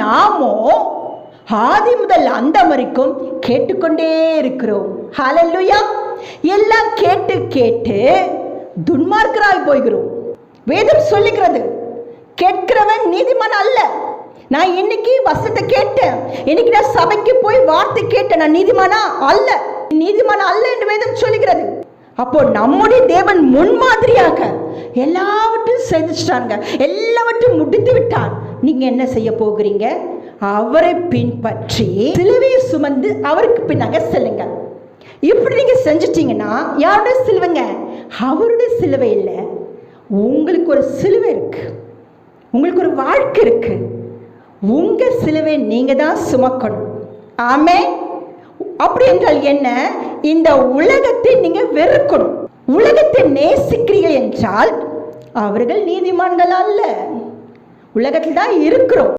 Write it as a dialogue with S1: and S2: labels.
S1: நாமோ ஆதி முதல் அந்த வரைக்கும் கேட்டுக்கொண்டே இருக்கிறோம். ஹலல்லுயா எல்லாம் கேட்டு கேட்டு துன்மார்க்கராய் போய்கிறோம். வேதம் சொல்லுகிறது கேட்கிறவன் நீதிமன் அல்ல. நான் இன்னைக்கு வசத்தை கேட்டேன். இன்னைக்கு நான் சபைக்கு போய் வார்த்தை கேட்டேன். நான் நீதிமானா அல்ல. நீதிமானா அல்ல என்று வேதம் சொல்லுகிறது. அப்போ நம்முடைய தேவன் முன்மாதிரியாக எல்லாவற்றையும் செஞ்சுட்டாங்க எல்லாவற்றையும் முடித்து விட்டான் நீங்க என்ன செய்ய போகிறீங்க? அவரை பின்பற்றி சிலுவையை சுமந்து அவருக்கு பின்னாக செல்லுங்க. இப்படி நீங்க செஞ்சிட்டீங்கன்னா யாருடைய சிலுவைங்க? அவருடைய சிலுவை இல்லை. உங்களுக்கு ஒரு சிலுவை இருக்கு. உங்களுக்கு ஒரு வாழ்க்கை இருக்கு. உங்க சிலுவை நீங்க தான் சுமக்கணும். ஆமே அப்படி என்றால் என்ன? இந்த உலகத்தை நீங்க வெறுக்கணும். உலகத்தை நேசிக்கிறீர்கள் என்றால் அவர்கள் நீதிமான்கள் அல்ல. உலகத்தில் தான் இருக்கிறோம்